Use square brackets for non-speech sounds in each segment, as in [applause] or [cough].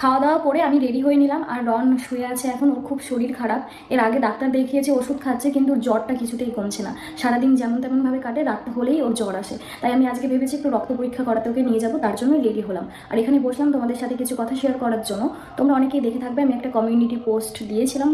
খাওয়া দাওয়া করে আমি রেডি হয়ে নিলাম আর রন শুয়ে আছে এখন, ওর খুব শরীর খারাপ। এর আগে ডাক্তার দেখিয়েছে ওষুধ খাচ্ছে, কিন্তু জ্বরটা কিছুতেই কমছে না। সারাদিন যেমন তেমনভাবে কাটে, রাত হলেই ওর জ্বর আসে। তাই আমি আজকে ভেবেছি একটু রক্ত পরীক্ষা করাতে ওকে নিয়ে যাব, তার জন্যই রেডি হলাম। আর এখানে বসলাম তোমাদের সাথে কিছু কথা শেয়ার করার জন্য। তোমরা অনেকেই দেখে থাকবে, আমি একটা কমিউনিটি পোস্ট দিয়েছিলাম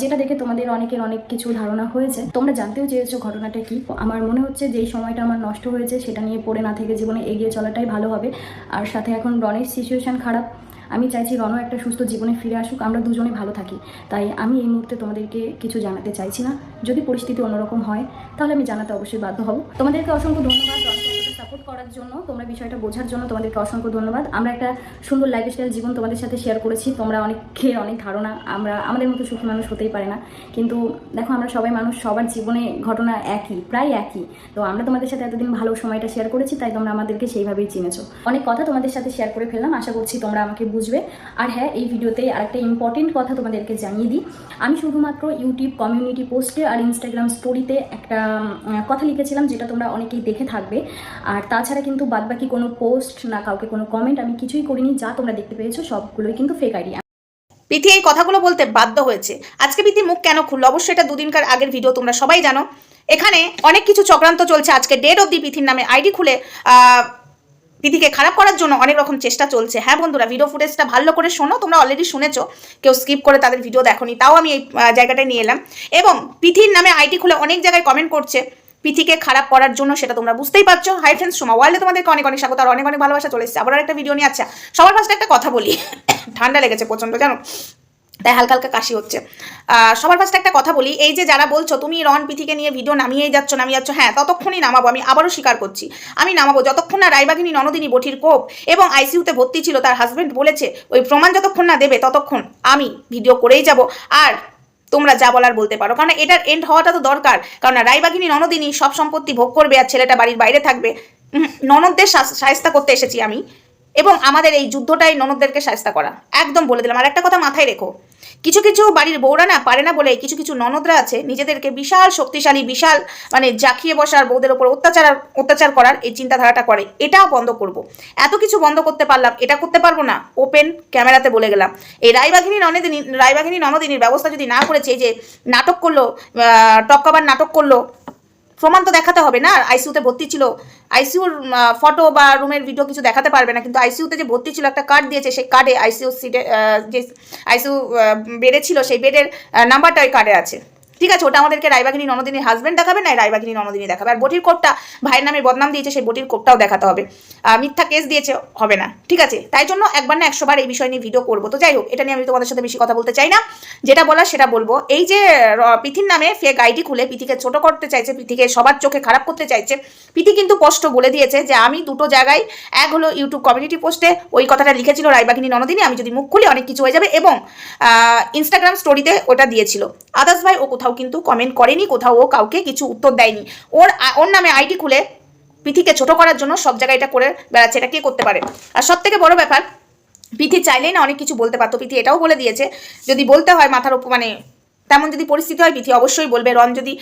যেটা দেখে তোমাদের অনেকের অনেক কিছু ধারণা হয়েছে। তোমরা জানতেও চেয়েছো ঘটনাটা কি। আমার মনে হচ্ছে যেই সময়টা আমার নষ্ট হয়েছে, সেটা নিয়ে পড়ে না থেকে জীবনে এগিয়ে চলাটাই ভালো হবে। আর সাথে এখন রনের সিচুয়েশন খারাপ। আমি চাইছি রনও একটা সুস্থ জীবনে ফিরে আসুক, আমরা দুজনে ভালো থাকি। তাই আমি এই মুহূর্তে তোমাদেরকে কিছু জানাতে চাইছি না। যদি পরিস্থিতি অন্যরকম হয়, তাহলে আমি জানাতে অবশ্যই বাধ্য হব। তোমাদেরকে অসংখ্য ধন্যবাদ করার জন্য, তোমরা বিষয়টা বোঝার জন্য তোমাদেরকে অসংখ্য ধন্যবাদ। আমরা একটা সুন্দর লাইফস্টাইল জীবন তোমাদের সাথে শেয়ার করেছি। তোমরা অনেকের অনেক ধারণা, আমরা, আমাদের মতো সুখী মানুষ হতেই পারে না। কিন্তু দেখো, আমরা সবাই মানুষ, সবার জীবনে ঘটনা একই, প্রায় একই। তো আমরা তোমাদের সাথে এতদিন ভালো সময়টা শেয়ার করেছি, তাই তোমরা আমাদেরকে সেইভাবেই চিনেছো। অনেক কথা তোমাদের সাথে শেয়ার করে ফেললাম, আশা করছি তোমরা আমাকে বুঝবে। আর হ্যাঁ এই ভিডিওতে আরেকটা ইম্পর্টেন্ট কথা তোমাদেরকে জানিয়ে দিই। আমি শুধুমাত্র ইউটিউব কমিউনিটি পোস্টে আর ইনস্টাগ্রাম স্টোরিতে একটা কথা লিখেছিলাম, যেটা তোমরা অনেকেই দেখে থাকবে। আর তাছাড়া কিন্তু বাদবাকি কোনো পোস্ট না, কাউকে কোনো কমেন্ট আমি কিছুই করিনি, যা তোমরা দেখতে পেয়েছ, সবগুলোই কিন্তু ফেক আইডি পিথি এই কথাগুলো বলতে বাধ্য হয়েছে। আজকে পিথি মুখ কেন খুললো? অবশ্যই এটা দুদিনকার আগের ভিডিও তোমরা সবাই জানো। এখানে অনেক কিছু চক্রান্ত চলছে আজকে। ডেট অব দি পিথির নামে আইডি খুলে পিথিকে খারাপ করার জন্য অনেক রকম চেষ্টা চলছে। হ্যাঁ বন্ধুরা ভিডিও ফুটেজটা ভালো করে শোনো, তোমরা অলরেডি শুনেছো। কেউ স্কিপ করে তাদের ভিডিও দেখোনি, তাও আমি এই জায়গাটায় নিয়ে এলাম। এবং পিথির নামে আইডি খুলে অনেক জায়গায় কমেন্ট করছে। পিথিকে খারাপ করার জন্য সেটা তোমরা বুঝতেই পারছ। হাই ফ্রেন্ডস সোমা ওয়ার্ল্ডে তোমাদেরকে অনেক অনেক স্বাগত আর অনেক অনেক ভালোবাসা চলে এসেছে। আবার একটা ভিডিও নিয়ে আচ্ছা সবার ফার্স্টে একটা কথা বলি। [coughs] ঠান্ডা লেগেছে প্রচণ্ড, জানো? তাই হালকা হালকা কাশি হচ্ছে। সবার ফার্স্টে একটা কথা বলি, এই যে যারা বলছো, তুমি রন, পিথিকে নিয়ে ভিডিও নামিয়েই যাচ্ছ, নামিয়ে যাচ্ছ হ্যাঁ ততক্ষণই নামাবো, আমি আবারও স্বীকার করছি। আমি নামাবো যতক্ষণ না রায়বাগিনী, ননদিনী, বঠির কোপ এবং আইসিইউতে ভর্তি ছিল, তার হাজবেন্ড বলেছে, ওই প্রমাণ যতক্ষণ না দেবে, ততক্ষণ আমি ভিডিও করেই যাব। আর তোমরা যা বলার বলতে পারো। কারণ এটার এন্ড হওয়াটা তো দরকার। কারণ রায়বাগিনী ননদিনী সব সম্পত্তি ভোগ করবে আর ছেলেটা বাড়ির বাইরে থাকবে। ননদদের সায়স্তা করতে এসেছি আমি। এবং আমাদের এই যুদ্ধটাই ননদদেরকে সায়স্তা করা। একদম বলে দিলাম। আর একটা কথা মাথায় রেখো, কিছু কিছু বাড়ির বউরা না পারে না বলে কিছু কিছু ননদরা আছে, নিজেদেরকে বিশাল শক্তিশালী, বিশাল মানে জাকিয়ে বসার বউদের ওপর অত্যাচার অত্যাচার করার এই চিন্তাধারাটা করে। এটাও বন্ধ করব। এত কিছু বন্ধ করতে পারলাম, এটা করতে পারব না ওপেন ক্যামেরাতে বলে গেলাম। এই রায়বাঘিনী ননদিনী, রায়বাঘিনী ননদিনীর ব্যবস্থা যদি না করেছে যে নাটক করল টপকাবার নাটক করল প্রমাণ তো দেখাতে হবে না আইসিউতে ভর্তি ছিল। আইসিউর ফটো বা রুমের ভিডিও কিছু দেখাতে পারবে না, কিন্তু আইসিউতে যে ভর্তি ছিল একটা কার্ড দিয়েছে, সেই কার্ডে আইসিউ সিটে যে আইসিউ বেডে ছিল, সেই বেডের নাম্বারটা ওই কার্ডে আছে। ঠিক আছে, ওটা আমাদেরকে রায়বাগিনী ননদিনীর হাজব্যান্ড দেখাবে, না রায়বাগিনী ননদিনী দেখাবে। আর বটির কোপটা ভাইয়ের নামে বদনাম দিয়েছে, সেই বটির কোপটাও দেখাতে হবে। মিথ্যা কেস দিয়েছে, হবে না। ঠিক আছে, তাই জন্য একবার না একশোবার এই বিষয় নিয়ে ভিডিও করব। তো যাই হোক, এটা নিয়ে আমি তোমাদের সাথে বেশি কথা বলতে চাই না। যেটা বলার সেটা বলব। এই যে পিথির নামে ফেক আইডি খুলে পিথিকে ছোট করতে চাইছে, পিথিকে সবার চোখে খারাপ করতে চাইছে, পিথি কিন্তু স্পষ্ট বলে দিয়েছে যে আমি দুটো জায়গায় এক হলো ইউটিউব কমিউনিটি পোস্টে ওই কথাটা লিখেছিল রায়বাগিনী ননদিনী, আমি যদি মুখ খুলি অনেক কিছু হয়ে যাবে এবং ইনস্টাগ্রাম স্টোরিতে ওটা দিয়েছিল। আদার্স ভাই, ও কোথাও কিন্তু কমেন্ট করেনি, কোথাও ও কাউকে কিছু উত্তর দেয়নি। ওর ওর নামে আইডি খুলে পিথিকে ছোট করার জন্য সব জায়গায় এটা করে বেড়াচ্ছে, এটা কে করতে পারে? আর সব থেকে বড় ব্যাপার, পিথি চাইলেই না অনেক কিছু বলতে পারতো। পিথি এটাও বলে দিয়েছে, যদি বলতে হয় মাথার উপর মানে তেমন যদি পরিস্থিতি হয়, পিথি অবশ্যই বলবে। রন যদি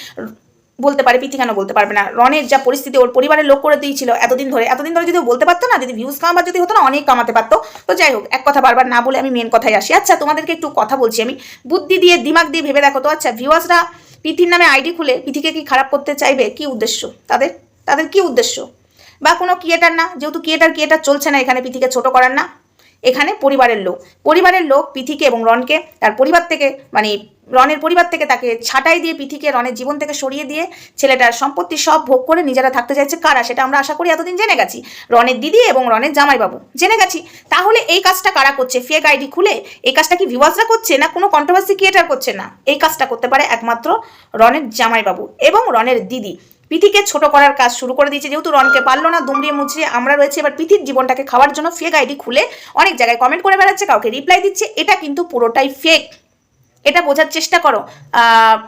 বলতে পারে পিথি কেন বলতে পারবে না। রনের যা পরিস্থিতি, ওর পরিবারের লোক করে দিয়েছিল এতদিন ধরে। এতদিন ধরে যদি বলতে পারতো না, যদি ভিউজ কামাবার যদি হতো না, অনেক কামাতে পারতো। তো যাই হোক, এক কথা বারবার না বলে আমি মেন কথায় আসি। আচ্ছা তোমাদেরকে একটু কথা বলছি আমি। বুদ্ধি দিয়ে, দিমাগ দিয়ে ভেবে দেখো তো। আচ্ছা ভিউয়ার্সরা পিথির নামে আইডি খুলে পিথিকে কি খারাপ করতে চাইবে? কি উদ্দেশ্য তাদের? তাদের কি উদ্দেশ্য? বা কোনো ক্রিয়েটার না, যেহেতু ক্রিয়েটার ক্রিয়েটার চলছে না এখানে, পিথিকে ছোট করার না। এখানে পরিবারের লোক। পরিবারের লোক পিথিকে এবং রনকে তার পরিবার থেকে মানে রনের পরিবার থেকে তাকে ছাঁটাই দিয়ে পিথিকে রনের জীবন থেকে সরিয়ে দিয়ে ছেলেটার সম্পত্তি সব ভোগ করে নিজেরা থাকতে চাইছে কারা? সেটা আমরা আশা করি এতদিন জেনে গেছি। রনের দিদি এবং রনের জামাইবাবু। জেনে গেছি। তাহলে এই কাজটা কারা করছে? ফেক আইডি খুলে এই কাজটা কি ভিউয়ার্সরা করছে না কোনো কন্ট্রোভার্সি ক্রিয়েটার করছে না? এই কাজটা করতে পারে একমাত্র রনের জামাইবাবু এবং রনের দিদি। পিথিকে ছোট করার কাজ শুরু করে দিয়েছে। যেহেতু রনকে পারল না, দুমড়িয়ে মুচড়িয়ে আমরা রয়েছে। এবার পিথির জীবনটাকে খাওয়ার জন্য ফেক আইডি খুলে অনেক জায়গায় কমেন্ট করে বেড়াচ্ছে, কাউকে রিপ্লাই দিচ্ছে। এটা কিন্তু পুরোটাই ফেক এটা বোঝার চেষ্টা করো।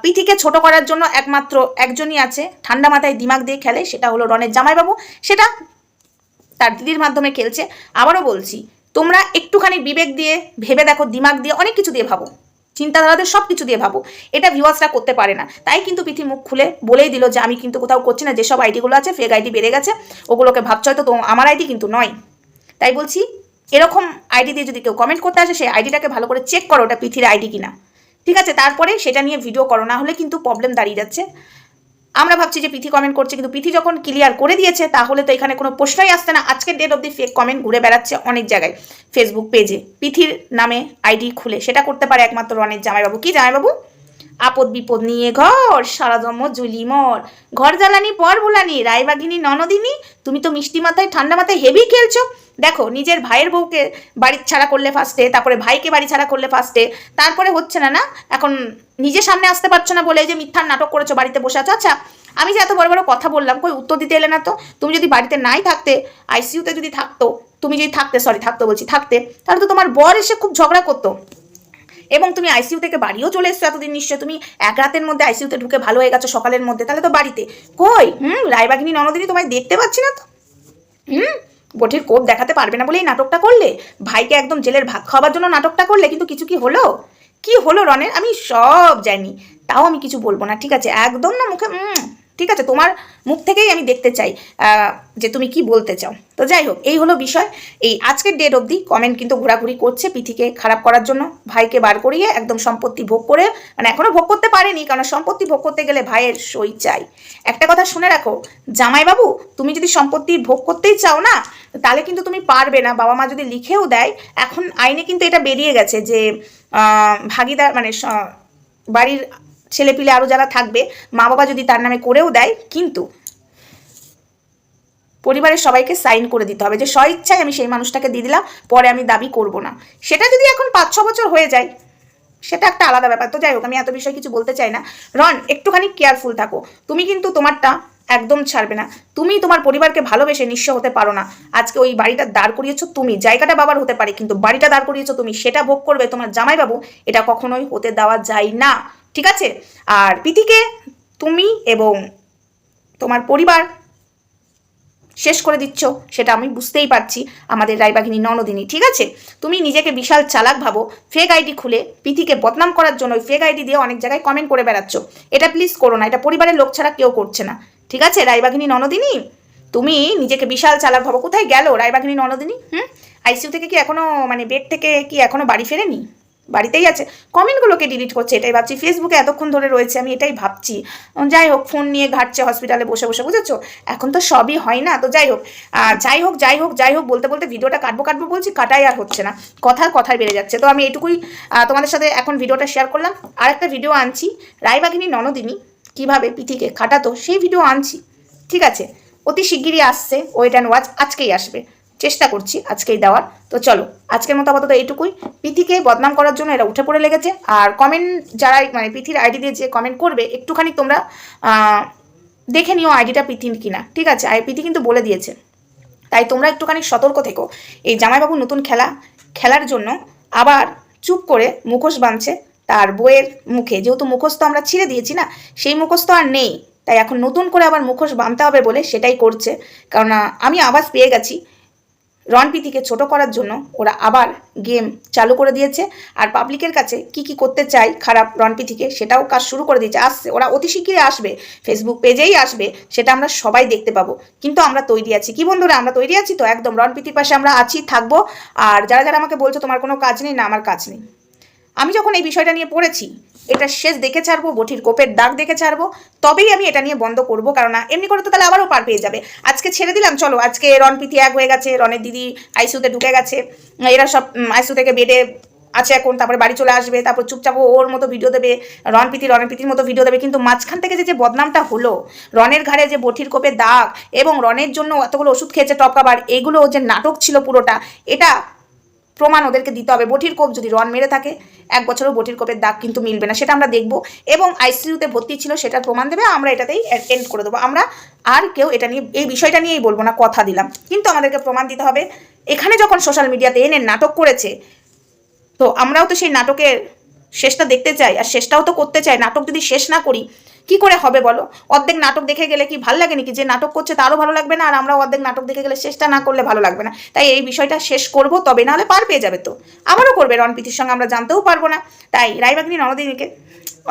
পিথিকে ছোট করার জন্য একমাত্র একজনই আছে। ঠান্ডা মাথায় দিমাগ দিয়ে খেলে, সেটা হলো রনের জামাইবাবু। সেটা তার দিদির মাধ্যমে খেলছে। আবারও বলছি, তোমরা একটুখানি বিবেক দিয়ে ভেবে দেখো, দিমাগ দিয়ে অনেক কিছু দিয়ে ভাবো। চিন্তাধারাদের সব কিছু দিয়ে ভাবো। এটা ভিউয়ার্সরা করতে পারে না। তাই কিন্তু পিথি মুখ খুলে বলেই দিল যে, আমি কিন্তু কোথাও করছি না। যেসব আইডিগুলো আছে ফেক আইডি বেড়ে গেছে। ওগুলোকে ভাবছ হয়তো তো আমার আইডি কিন্তু নয়। তাই বলছি, এরকম আইডি দিয়ে যদি কেউ কমেন্ট করতে আসে, সেই আইডিটাকে ভালো করে চেক করো ওটা পৃথির আইডি কিনা। ঠিক আছে তারপরে সেটা নিয়ে ভিডিও করো, না হলে কিন্তু প্রবলেম দাঁড়িয়ে যাচ্ছে। আমরা ভাবছি যে পিথি কমেন্ট করছে, কিন্তু পিথি যখন ক্লিয়ার করে দিয়েছে, তাহলে তো এখানে কোনো প্রশ্নই আসছে না। আজকে date of the fake comment ঘুরে বেড়াচ্ছে অনেক জায়গায়। ফেসবুক পেজে পিথির নামে আইডি খুলে, সেটা করতে পারে একমাত্র রনের জামাইবাবু। কি জামাইবাবু? আপদ বিপদ নিয়ে ঘর সারাজম্ম জুলি মর। ঘর জ্বালানি, পর ভোলানি, রায়বাগিনী, ননদিনী, তুমি তো মিষ্টি মাথায়, ঠান্ডা মাথায় হেভি খেলছো। দেখো, নিজের ভাইয়ের বউকে বাড়ি ছাড়া করলে ফার্স্টে তারপরে ভাইকে বাড়ি ছাড়া করলে ফার্স্টে তারপরে হচ্ছে না না, এখন নিজে সামনে আসতে পারছ না বলে যে মিথ্যার নাটক করেছ বাড়িতে বসে আছো। আচ্ছা আমি যে এত বড় বড় কথা বললাম, কই উত্তর দিতে এলে না তো? তুমি যদি বাড়িতে নাই থাকতে আইসিইউতে যদি থাকতো, তুমি যদি থাকতে সরি থাকতো বলছি, থাকতে, তাহলে তো তোমার বর এসে খুব ঝগড়া করতো। এবং তুমি আইসিইউ থেকে বাড়িও চলে এসছো এতদিন নিশ্চয়। তুমি এক রাতের মধ্যে আইসিইউতে ঢুকে ভালো হয়ে গেছো সকালের মধ্যে। তাহলে তো বাড়িতে। কই? হুম, রায়বাগিনী ননদিনী তোমায় দেখতে পাচ্ছি না তো। হুম বটির কোপ দেখাতে পারবে না বলেই নাটকটা করলে? ভাইকে একদম জেলের ভাত খাওয়ার জন্য নাটকটা করলে? কিন্তু কিছু কি হলো? কি হলো রনের? আমি সব জানি। তাও আমি কিছু বলব না, ঠিক আছে? একদম না মুখে ঠিক আছে? তোমার মুখ থেকেই আমি দেখতে চাই যে তুমি কি বলতে চাও। তো যাই হোক, এই হলো বিষয়। এই আজকের ডেট অবধি কমেন্ট কিন্তু ঘোরাঘুরি করছে পিথিকে খারাপ করার জন্য। ভাইকে বার করিয়ে একদম সম্পত্তি ভোগ করে মানে এখনও ভোগ করতে পারেনি, কারণ সম্পত্তি ভোগ করতে গেলে ভাইয়ের সই চাই। একটা কথা শুনে রাখো, জামাইবাবু, তুমি যদি সম্পত্তি ভোগ করতেই চাও না, তাহলে কিন্তু তুমি পারবে না। বাবা মা যদি লিখেও দেয়, এখন আইনে কিন্তু এটা বেরিয়ে গেছে যে ভাগিদার মানে বাড়ির ছেলেপিলে আরও যারা থাকবে মা বাবা যদি তার নামে করেও দেয়, কিন্তু পরিবারের সবাইকে সাইন করে দিতে হবে যে স্বইচ্ছায় আমি সেই মানুষটাকে দিয়ে দিলাম, পরে আমি দাবি করব না। সেটা যদি এখন পাঁচ, ছ বছর হয়ে যায়, সেটা একটা আলাদা ব্যাপার। তো যাই হোক, আমি এত বিষয় কিছু বলতে চাই না। রন, একটুখানি কেয়ারফুল থাকো। তুমি কিন্তু তোমারটা একদম ছাড়বে না। তুমি তোমার পরিবারকে ভালোবেসে নিঃস্ব হতে পারো না। আজকে ওই বাড়িটা দাঁড় করিয়েছো তুমি। জায়গাটা বাবার হতে পারে, কিন্তু বাড়িটা দাঁড় করিয়েছো তুমি। সেটা ভোগ করবে তোমার জামাইবাবু। এটা কখনোই হতে দেওয়া যায় না। ঠিক আছে? আর পিতিকে তুমি এবং তোমার পরিবার শেষ করে দিচ্ছ, সেটা আমি বুঝতেই পারছি আমাদের রায়বাঘিনী ননদিনী, ঠিক আছে? তুমি নিজেকে বিশাল চালাক ভাবো ফেক আইডি খুলে পিথিকে বদনাম করার জন্য ওই ফেক আইডি দিয়ে অনেক জায়গায় কমেন্ট করে বেড়াচ্ছ। এটা প্লিজ করো না, এটা পরিবারের লোক ছাড়া কেউ করছে না। ঠিক আছে রায়বাঘিনী ননদিনী? তুমি নিজেকে বিশাল চালাক ভাবো, কোথায় গেল রায়বাঘিনী ননদিনী? হুম? আইসিইউ থেকে কি এখনও মানে বেড থেকে কি এখনও বাড়ি ফেরেনি? বাড়িতেই আছে। কমেন্টগুলোকে ডিলিট করছে, এটাই ভাবছি। ফেসবুকে এতক্ষণ ধরে রয়েছে, আমি এটাই ভাবছি। যাই হোক ফোন নিয়ে ঘাটছে হসপিটালে বসে বসে, বুঝেছ? এখন তো সবই হয় না, তো যাই হোক। যাই হোক যাই হোক যাই হোক, বলতে বলতে ভিডিওটা কাটবো কাটবো বলছি, কাটাই আর হচ্ছে না। কথার কথায় বেড়ে যাচ্ছে। তো আমি এটুকুই তোমাদের সাথে এখন ভিডিওটা শেয়ার করলাম। আর একটা ভিডিও আনছি রায়বাঘিনী ননদিনী, কীভাবে পিঠিকে খাটাতো, সেই ভিডিও আনছি, ঠিক আছে? অতি শিগগিরই আসছে ওয়েট অ্যান্ড ওয়াচ আজকেই আসবে। চেষ্টা করছি আজকেই দেওয়ার। তো চলো, আজকের মতো আপাতত এইটুকুই। পিথিকে বদনাম করার জন্য এরা উঠে পড়ে লেগেছে। আর কমেন্ট যারা মানে পিথির আইডি দিয়ে যে কমেন্ট করবে, একটুখানি তোমরা দেখে নিও আইডিটা পিথির কিনা। ঠিক আছে? আর পিথি কিন্তু বলে দিয়েছে। তাই তোমরা একটুখানি সতর্ক থেকো। এই জামাইবাবু নতুন খেলা, খেলার জন্য আবার চুপ করে মুখোশ বাঁধছে তার বইয়ের মুখে। যেহেতু মুখোশ তো আমরা ছিঁড়ে দিয়েছি না, সেই মুখোশ তো আর নেই। তাই এখন নতুন করে আবার মুখোশ বাঁধতে হবে বলে সেটাই করছে। কারণ আমি আওয়াজ পেয়ে গেছি। রণপিতিকে ছোট করার জন্য ওরা আবার গেম চালু করে দিয়েছে। আর পাবলিকের কাছে কি কি করতে চাই খারাপ রণপিতিকে সেটাও কাজ শুরু করে দিয়েছে। আসছে, ওরা অতি শিগগিরই আসবে। ফেসবুক পেজেই আসবে, সেটা আমরা সবাই দেখতে পাবো। কিন্তু আমরা তৈরি আছি। কি বন্ধুরা, আমরা তৈরি আছি তো? একদম রণপিতির পাশে আমরা আছি, থাকব। আর যারা যারা আমাকে বলছো, তোমার কোনো কাজ নেই, না, আমার কাজ নেই। আমি যখন এই বিষয়টা নিয়ে পড়েছি এটা শেষ দেখে ছাড়বো, বটির কোপের দাগ দেখে ছাড়বো, তবেই আমি এটা নিয়ে বন্ধ করব, কারণ এমনি করে তো তাহলে আবারও পার পেয়ে যাবে। আজকে ছেড়ে দিলাম, চলো, আজকে রন পিথি এক হয়ে গেছে রনের দিদি আইসিউতে ঢুকে গেছে, এরা সব আইসিউ থেকে বেডে আছে এখন, তারপরে বাড়ি চলে আসবে, তারপর চুপচাপ ওর মতো ভিডিও দেবে রন পিতি রনের পিতির মতো ভিডিও দেবে, কিন্তু মাঝখান থেকে যে যে বদনামটা হলো রনের ঘাড়ে যে বটির কোপে দাগ এবং রনের জন্য এতগুলো ওষুধ খেয়েছে টপ কাবার এগুলো যে নাটক ছিল পুরোটা, এটা প্রমাণ ওদেরকে দিতে হবে। বটির কোপ যদি রন মেরে থাকে, এক বছরও বটির কোপের দাগ কিন্তু মিলবে না, সেটা আমরা দেখব। এবং আইসিইউতে ভর্তি ছিল সেটার প্রমাণ দেবে, আমরা এটাতেই এন্ড করে দেবো। আমরা আর কেউ এটা নিয়ে, এই বিষয়টা নিয়েই বলব না, কথা দিলাম। কিন্তু আমাদেরকে প্রমাণ দিতে হবে, এখানে যখন সোশ্যাল মিডিয়াতে এনে নাটক করেছে, তো আমরাও তো সেই নাটকের শেষটা দেখতে চাই, আর শেষটাও তো করতে চাই। নাটক যদি শেষ না করি কি করে হবে বলো? অর্ধেক নাটক দেখে গেলে কি ভালো লাগে নাকি? যে নাটক করছে তারও ভালো লাগবে না, আর আমরা অর্ধেক নাটক দেখে গেলে শেষটা না করলে ভালো লাগবে না। তাই এই বিষয়টা শেষ করব, তবে নাহলে পার পেয়ে যাবে তো। আবারও করবে রণপিতির সঙ্গে, আমরা জানতেও পারব না। তাই রায়বাগিনী, ননদিনীকে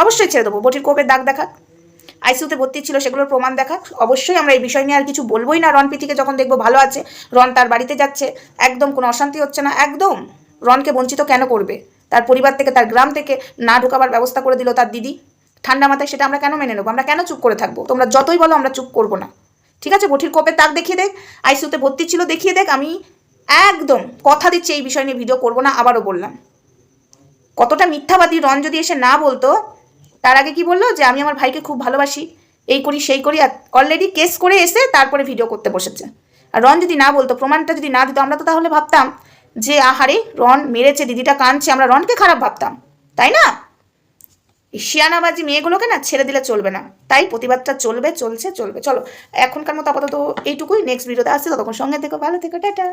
অবশ্যই ছেড়ে দেবো। বটির কোপের দাগ দেখাক আইসিউতে ভর্তি ছিল সেগুলোর প্রমাণ দেখা। অবশ্যই আমরা এই বিষয় নিয়ে আর কিছু বলবোই না। রন প্রীতিকে যখন দেখব ভালো আছে রন তার বাড়িতে যাচ্ছে, একদম কোনো অশান্তি হচ্ছে না, একদম। রনকে বঞ্চিত কেন করবে? তার পরিবার থেকে, তার গ্রাম থেকে না ঢোকাবার ব্যবস্থা করে দিল তার দিদি। ঠান্ডা মাথায় সেটা আমরা কেন মেনে নেব? আমরা কেন চুপ করে থাকব? তোমরা যতই বলো আমরা চুপ করব না। ঠিক আছে? বঠির কোপের তাক দেখিয়ে দেখ আইসিউতে ভর্তি ছিল দেখিয়ে দেখ, আমি একদম কথা দিচ্ছি এই বিষয় নিয়ে ভিডিও করব না, আবারও বললাম। কতটা মিথ্যাবাদী রন যদি এসে না বলতো, তার আগে কি বলল? যে আমি আমার ভাইকে খুব ভালোবাসি, এই করি, সেই করি, আর অলরেডি কেস করে এসে তারপরে ভিডিও করতে বসেছে। আর রন যদি না বলতো, প্রমাণটা যদি না দিত, আমরা তো তাহলে ভাবতাম যে, আহারে রন মেরেছে, দিদিটা কাঁদছে, আমরা রনকে খারাপ ভাবতাম, তাই না? শিয়ানাবাজি মেয়েগুলোকে না ছেড়ে দিলে চলবে না। তাই প্রতিবাদটা চলবে, চলছে, চলবে। চলো, এখনকার মতো আপাতত এইটুকুই। নেক্সট ভিডিওতে আসছে, ততক্ষণ সঙ্গে থেকো, ভালো থেকো, টাটা।